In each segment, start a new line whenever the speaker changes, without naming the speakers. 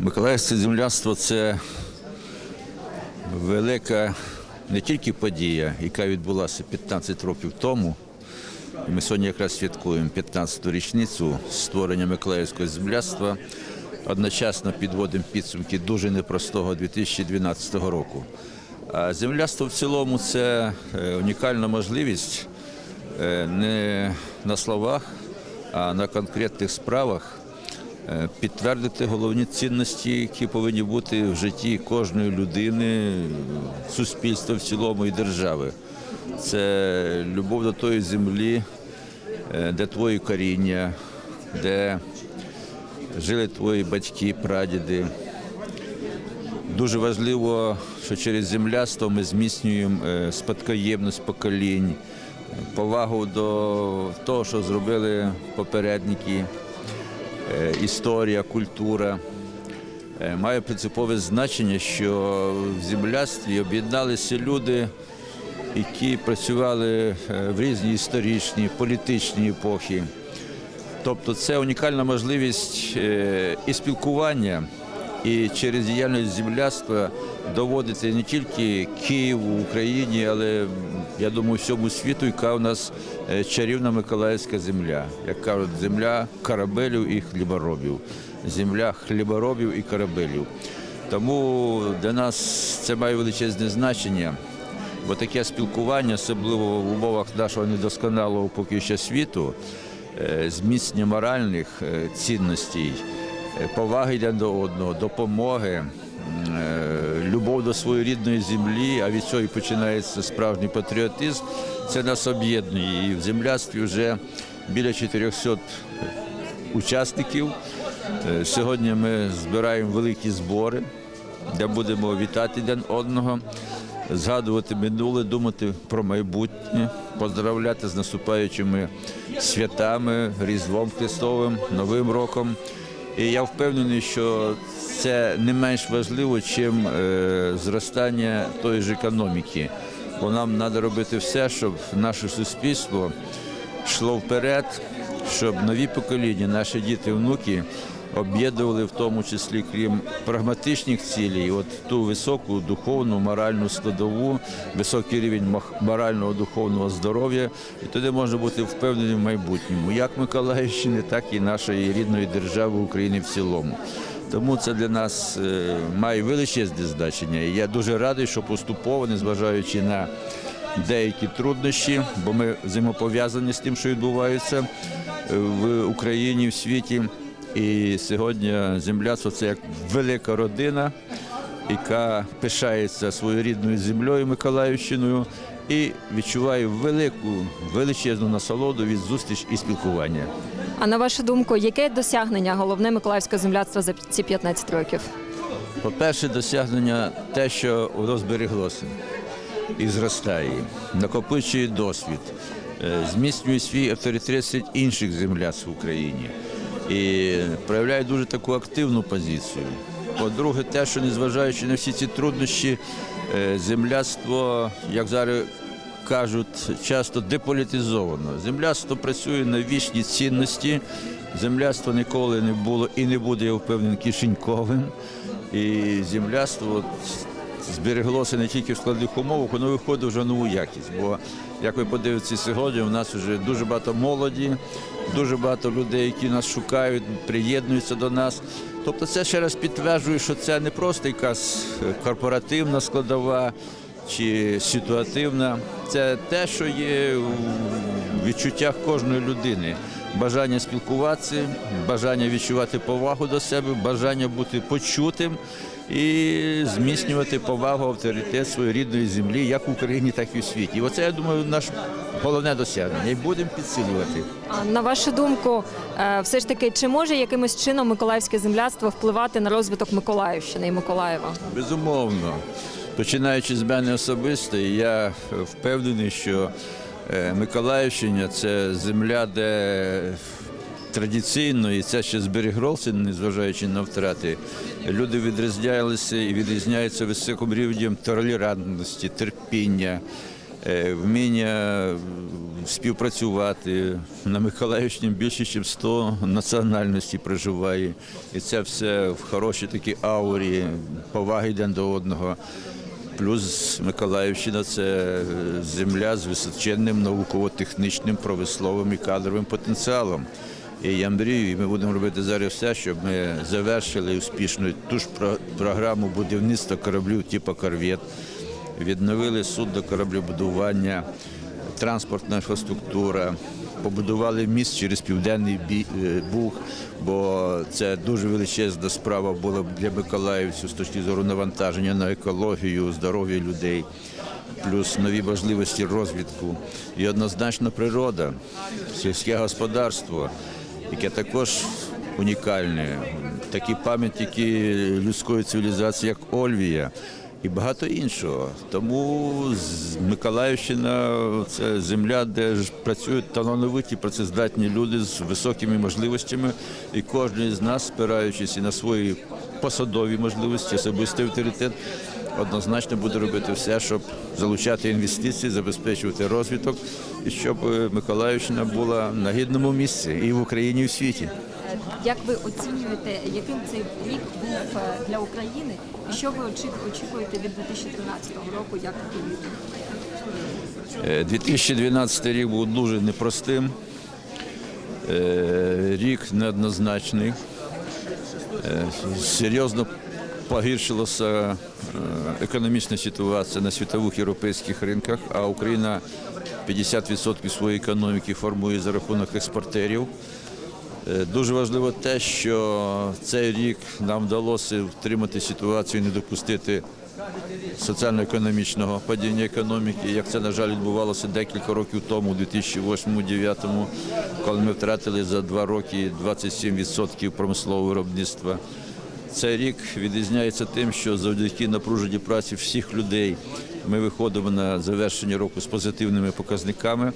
Миколаївське земляство це велика не тільки подія, яка відбулася 15 років тому. Ми сьогодні якраз святкуємо 15-ту річницю створення Миколаївського земляства. Одночасно підводимо підсумки дуже непростого 2012 року. А земляство в цілому це е, унікальна можливість е, не на словах, а на конкретних справах підтвердити головні цінності, які повинні бути в житті кожної людини, суспільства в цілому і держави. Це любов до тої землі, е, де твої коріння, де жили твої батьки, прадіди. Дуже важливо, що через земляство ми зміцнюємо е, спадкоємність поколінь, е, повагу до того, що зробили попередники, е, історія, культура. Е, Має принципове значення, що в землястві об'єдналися люди, які працювали е, в різні історичні, політичні епохи. Тобто це унікальна можливість е, і спілкування, і через діяльність земляства доводити не тільки Києву, Україні, але я думаю, всьому світу, яка у нас е, чарівна Миколаївська земля, як кажуть, земля корабелів і хліборобів, земля хліборобів і корабелів. Тому для нас це має величезне значення. Бо таке спілкування, особливо в умовах нашого недосконалого поки що світу, е, зміцнення моральних е, цінностей, поваги до одного, допомоги, любов до своєї рідної землі, а від цього і починається справжній патріотизм, це нас об'єднує. І в землястві вже біля 400 учасників. Е, Сьогодні ми збираємо великі збори, де будемо вітати один одного, згадувати минуле, думати про майбутнє, поздравляти з наступаючими святами, Різдвом Христовим, Новим роком. І я впевнений, що це не менш важливо, чим е, зростання тої ж економіки. Бо нам треба робити все, щоб наше суспільство йшло вперед, щоб нові покоління, наші діти, внуки об'єднували в тому числі, крім прагматичних цілей, от ту високу духовну, моральну складову, високий рівень морального духовного здоров'я, і тоді можна бути впевненим в майбутньому, як Миколаївщини, так і нашої рідної держави України в цілому. Тому це для нас е, має величезне значення. І я дуже радий, що поступово, незважаючи на деякі труднощі, бо ми взаємопов'язані з тим, що відбувається е, в Україні, в світі. І сьогодні земляцтво це як велика родина, яка пишається своєю рідною землею Миколаївщиною і відчуває велику, величезну насолоду від зустріч і спілкування.
А на вашу думку, яке досягнення головне миколаївського земляцтва за ці 15 років?
По-перше, досягнення те, що воно збереглося і зростає, накопичує досвід, е, зміцнює свій авторитет серед інших земляцтв в Україні і проявляє дуже таку активну позицію. По-друге, те, що незважаючи на всі ці труднощі, е, земляцтво, як зараз кажуть, часто деполітизовано. Земляцтво працює на вічні цінності. Земляцтво ніколи не було і не буде, я впевнений, кишеньковим. І земляцтво от збереглося не тільки в складних умовах, воно виходить вже нову якість. Бо, як ви подивитеся сьогодні, у нас вже дуже багато молоді, дуже багато людей, які нас шукають, приєднуються до нас. Тобто це ще раз підтверджує, що це не просто якась корпоративна складова чи ситуативна. Це те, що є у відчуттях кожної людини. Бажання спілкуватися, бажання відчувати повагу до себе, бажання бути почутим і зміцнювати повагу, авторитет своєї рідної землі, як в Україні, так і в світі. І оце, я думаю, наше головне досягнення. І будемо підсилювати.
А на вашу думку, е, все ж таки, чи може якимось чином миколаївське земляцтво впливати на розвиток Миколаївщини і Миколаєва?
Безумовно. Починаючи з мене особисто, я впевнений, що Миколаївщина це земля, де традиційно, і це ще зберіглося, незважаючи на втрати. Люди відрізнялися і відрізняються високим рівнем толерантності, терпіння, е, вміння співпрацювати. На Миколаївщині більше, ніж 100 національностей проживає. І це все в хорошій такій аурі, поваги один до одного. Плюс Миколаївщина це земля з височенним науково-технічним, промисловим і кадровим потенціалом. І я мрію, і ми будемо робити зараз все, щоб ми завершили успішно ту ж програму будівництва кораблів типу корвет, відновили суд до кораблебудування, транспортна інфраструктура, побудували міст через південний е, Буг, бо це дуже величезна справа була для миколаївців з точки зору навантаження на екологію, здоров'я людей, плюс нові можливості розвитку. І однозначно природа, сільське господарство, яке також унікальне, такі пам'ятники людської цивілізації, як Ольвія і багато іншого. Тому Миколаївщина це земля, де працюють талановиті, працездатні люди з високими можливостями, і кожен з нас, спираючись і на свої посадові можливості, особистий авторитет, однозначно буде робити все, щоб залучати інвестиції, забезпечувати розвиток, і щоб е, Миколаївщина була на гідному місці і в Україні, і в світі.
Е, Як ви оцінюєте, яким цей рік був е, для України, і що ви очікуєте від 2013 року як
Е, 2012 рік був дуже непростим, Е, рік неоднозначний. Е, Серйозно погіршилася е, економічна ситуація на світових європейських ринках, а Україна 50% своєї економіки формує за рахунок експортерів. Е, Дуже важливо те, що цей рік нам вдалося втримати ситуацію не допустити соціально-економічного падіння економіки, як це, на жаль, відбувалося декілька років тому, у 2008-2009, коли ми втратили за два роки 27% промислового виробництва. Цей рік відрізняється тим, що завдяки напруженій праці всіх людей ми виходимо на завершення року з позитивними показниками,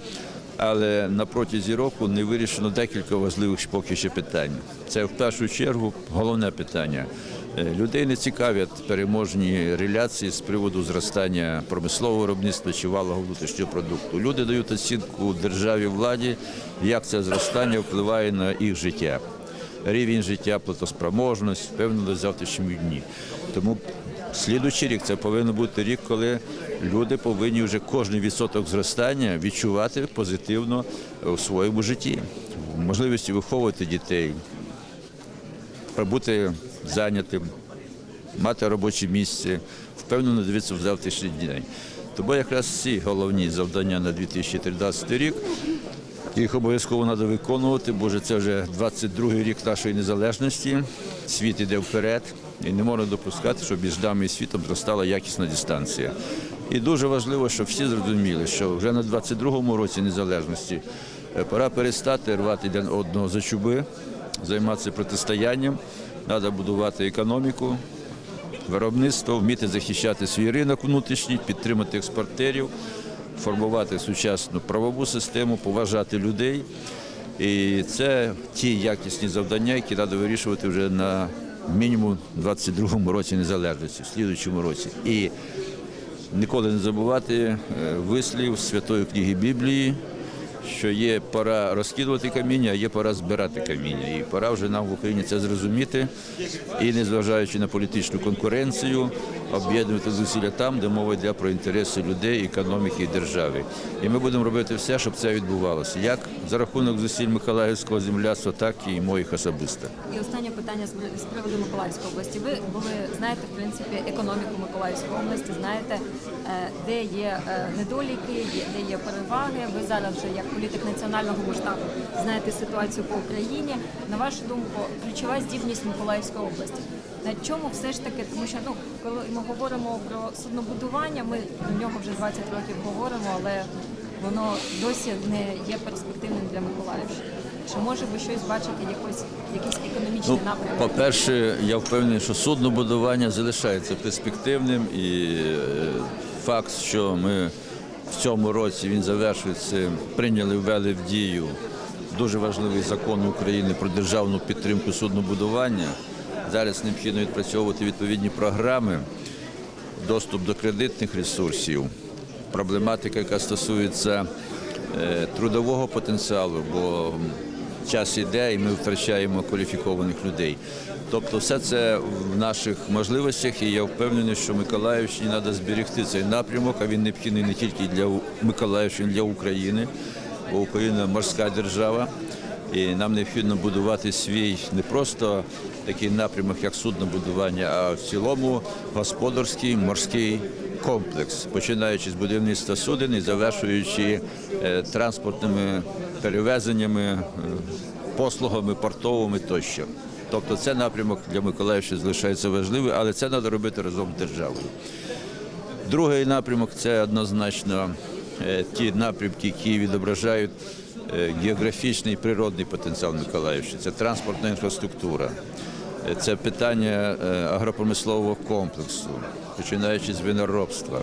але на протязі року не вирішено декілька важливих поки ще питань. Це в першу чергу головне питання. Е, Людей не цікавлять переможні реляції з приводу зростання промислового виробництва чи валового внутрішнього продукту. Люди дають оцінку державі владі, як це зростання впливає на їх життя рівень життя, платоспроможність, впевнено завтрашньому дні. Тому слідуючий рік це повинен бути рік, коли люди повинні вже кожен відсоток зростання відчувати позитивно у своєму житті. Можливості виховувати дітей, бути зайнятим, мати робоче місце, впевнено дивитися в завтрашній день. Тому якраз ці головні завдання на 2013 рік. Їх обов'язково треба виконувати, бо це вже 22-й рік нашої незалежності. Світ іде вперед, і не можна допускати, щоб між нами і світом зростала якісна дистанція. І дуже важливо, щоб всі зрозуміли, що вже на 22-му році незалежності е, пора перестати рвати один одного за чуби, займатися протистоянням, треба будувати економіку, виробництво, вміти захищати свій ринок внутрішній, підтримати експортерів, формувати сучасну правову систему, поважати людей. І це ті якісні завдання, які треба вирішувати вже на мінімум 22-му році незалежності, в слідуючому році. І ніколи не забувати е, вислів Святої книги Біблії, що є пора розкидувати каміння, а є пора збирати каміння. І пора вже нам в Україні це зрозуміти і, незважаючи на політичну конкуренцію, об'єднувати зусилля там, де мова йде про інтереси людей, економіки і держави. І ми будемо робити все, щоб це відбувалося, як за рахунок зусиль Миколаївського земляцтва, так і моїх особисто.
І останнє питання з з приводу Миколаївської області. Ви були знаєте, в принципі, економіку Миколаївської області, знаєте, е, де є е, недоліки, де є переваги. Ви зараз вже як політик національного масштабу знаєте ситуацію по Україні. На вашу думку, ключова здібність Миколаївської області. На чому все ж таки, тому що ну коли ми говоримо про суднобудування, ми до нього вже 20 років говоримо, але воно досі не є перспективним для Миколаївщини. Чи може ви щось бачите, якось якийсь економічний
Ну,
напрямок?
по-перше, я впевнений, що суднобудування залишається перспективним і е, факт, що ми в цьому році він завершується, прийняли, ввели в дію дуже важливий закон України про державну підтримку суднобудування. Зараз необхідно відпрацьовувати відповідні програми, доступ до кредитних ресурсів, проблематика, яка стосується е, трудового потенціалу, бо час іде і ми втрачаємо кваліфікованих людей. Тобто, все це в наших можливостях, і я впевнений, що Миколаївщині треба зберегти цей напрямок, а він необхідний не тільки для Миколаївщини, для України, бо Україна морська держава. І нам необхідно будувати свій не просто такий напрямок, як суднобудування, а в цілому господарський морський комплекс, починаючи з будівництва суден і завершуючи е, транспортними перевезеннями, е, послугами портовими тощо. Тобто це напрямок для Миколаївщини залишається важливим, але це треба робити разом з державою. Другий напрямок це однозначно е, ті напрямки, які відображають географічний і природний потенціал Миколаївщини. Це транспортна інфраструктура, е, це питання е, агропромислового комплексу, починаючи з виноробства.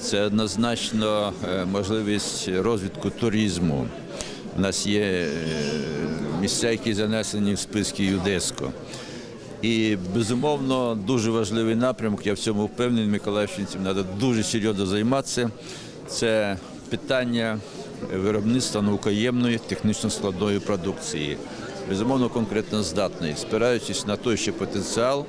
Це однозначно е, можливість розвитку туризму. У нас є е, місця, які занесені в списки ЮДЕСКО. І безумовно дуже важливий напрямок. Я в цьому впевнений. Миколаївщинцям треба дуже серйозно займатися. Це питання виробництва наукоємної технічно складної продукції. Безумовно, конкретно здатний, спираючись на той ще потенціал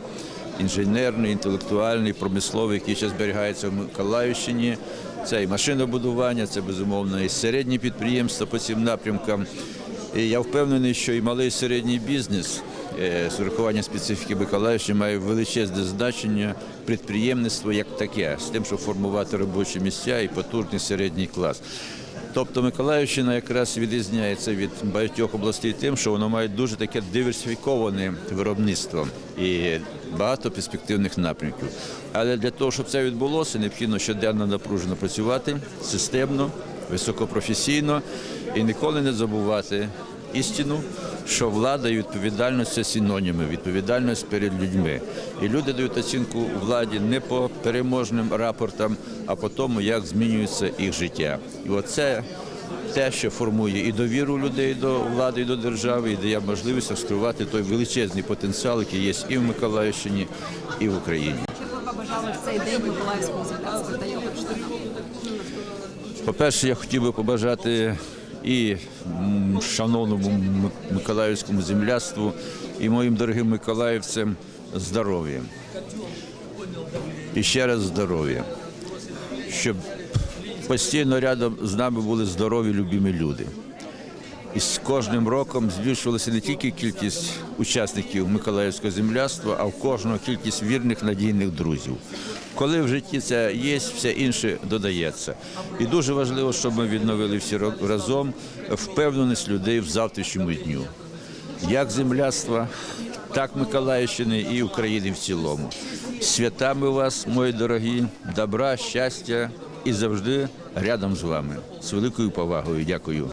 інженерний, інтелектуальний, промисловий, який ще зберігається в Миколаївщині. Це і машинобудування, це безумовно і середні підприємства по цим напрямкам. І я впевнений, що і малий і середній бізнес е, з урахуванням специфіки Миколаївщини має величезне значення підприємництво як таке, з тим, щоб формувати робочі місця і потужний середній клас. Тобто Миколаївщина якраз відрізняється від багатьох областей тим, що воно має дуже таке диверсифіковане виробництво і багато перспективних напрямків. Але для того, щоб це відбулося, необхідно щоденно напружено працювати системно, високопрофесійно і ніколи не забувати істину, що влада і відповідальність це синоніми, відповідальність перед людьми. І люди дають оцінку владі не по переможним рапортам, а по тому, як змінюється їх життя. І оце те, що формує і довіру людей до влади, і до держави, і дає можливість розкривати той величезний потенціал, який є і в Миколаївщині, і в Україні.
Б ви побажали в цей день миколаївського та його?
По-перше, я хотів би побажати і шановному миколаївському земляству, і моїм дорогим миколаївцям здоров'я. І ще раз здоров'я. Щоб постійно рядом з нами були здорові, любимі люди. І з кожним роком збільшувалася не тільки кількість учасників Миколаївського земляства, а в кожного кількість вірних надійних друзів. Коли в житті це є, все інше додається. І дуже важливо, щоб ми відновили всі ра- разом впевненість людей в завтрашньому дню. Як земляства, так Миколаївщини і України в цілому. Святами вас, мої дорогі, добра, щастя і завжди рядом з вами. З великою повагою. Дякую.